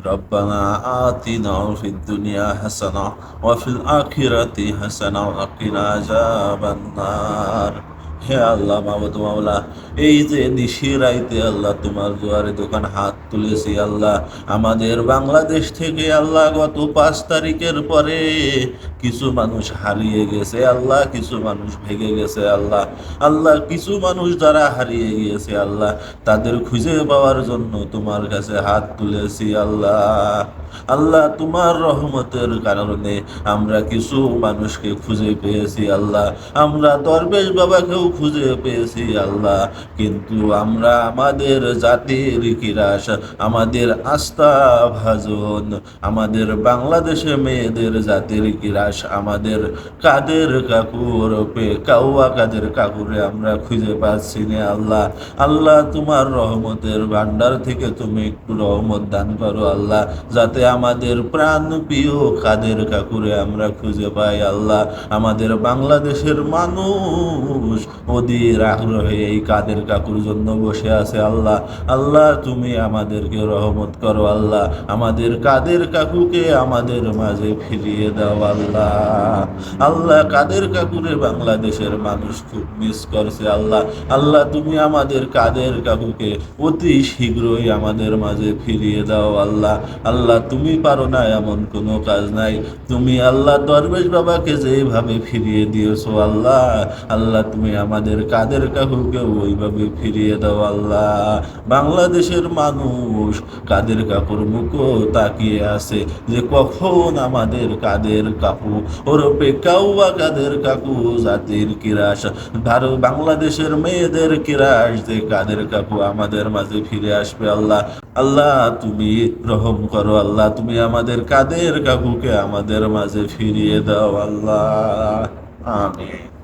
ربنا آتنا في الدنيا حسنة وفي الآخرة حسنة وقنا عذاب النار হে আল্লাহ মাবুদ মাওলা এই যে নিশিরাইতে আল্লাহ তোমার দুয়ারে দোকান হাত তুলেছি আল্লাহ আমাদের বাংলাদেশ থেকে আল্লাহ গত পাঁচ তারিখের পরে কিছু মানুষ হারিয়ে গেছে, আল্লাহ কিছু মানুষ ভেঙে গেছে, আল্লাহ আল্লাহ কিছু মানুষ যারা হারিয়ে গিয়েছে, আল্লাহ, তাদের খুঁজে পাওয়ার জন্য তোমার কাছে হাত তুলেছি, আল্লাহ। আল্লাহ, তোমার রহমতের কারণে আমরা কিছু মানুষকে খুঁজে পেয়েছি, আল্লাহ। আমরা দরবেশ বাবাকেও খুঁজে পেয়েছি, আল্লাহ। কিন্তু আমরা আমাদের জাতির কিরাস, আমাদের আস্থা ভাজন আমাদের বাংলাদেশে মেয়েদের জাতির কিরাস আমাদের কাদের কাকুর পে, কাউয়া কাদের কাকুরে আমরা খুঁজে পাচ্ছি না আল্লাহ। আল্লাহ, তোমার রহমতের ভান্ডার থেকে তুমি একটু রহমত দান করো আল্লাহ, যাতে আমাদের প্রাণ প্রিয় কাদের কাকুরে আমরা খুঁজে পাই আল্লাহ। আমাদের বাংলাদেশের মানুষ অধীর আগ্রহে এই কাদের কাকুর জন্য বসে আছে আল্লাহ। আল্লাহ, তুমি আমাদেরকে রহমত করো আল্লাহ। আমাদের কাদের কাকুকে আমাদের মাঝে ফিরিয়ে দাও আল্লাহ। আল্লাহ। কাদের কাকুরে? বাংলাদেশের মানুষ খুব মিস করছে আল্লাহ। আল্লাহ, তুমি আমাদের কাদের কাকুকে? অতি শীঘ্রই আমাদের মাঝে ফিরিয়ে দাও আল্লাহ। আল্লাহ, তুমি পারো না এমন কোনো কাজ নাই। তুমি আল্লাহ দরবেশ বাবাকে যেভাবে ফিরিয়ে দিয়েছ আল্লাহ। আল্লাহ, তুমি আমাদের কাদের কাকুকে ওইভাবে ফিরিয়ে দাও আল্লাহ। বাংলাদেশের মানুষ কাদের কাকুর মুখও তাকিয়ে আছে যে কখন আমাদের কাদের কাকু ওরপে কাউয়া কাদের কাকু, জাতির কিরাস। ভারত বাংলাদেশের মেয়েদের কিরাস, যে কাদের কাকু আমাদের মাঝে ফিরে আসবে আল্লাহ। আল্লাহ, তুমি রহম করো আল্লাহ, তুমি আমাদের কাদের কাকুকে আমাদের মাঝে ফিরিয়ে দাও আল্লাহ। আমিন।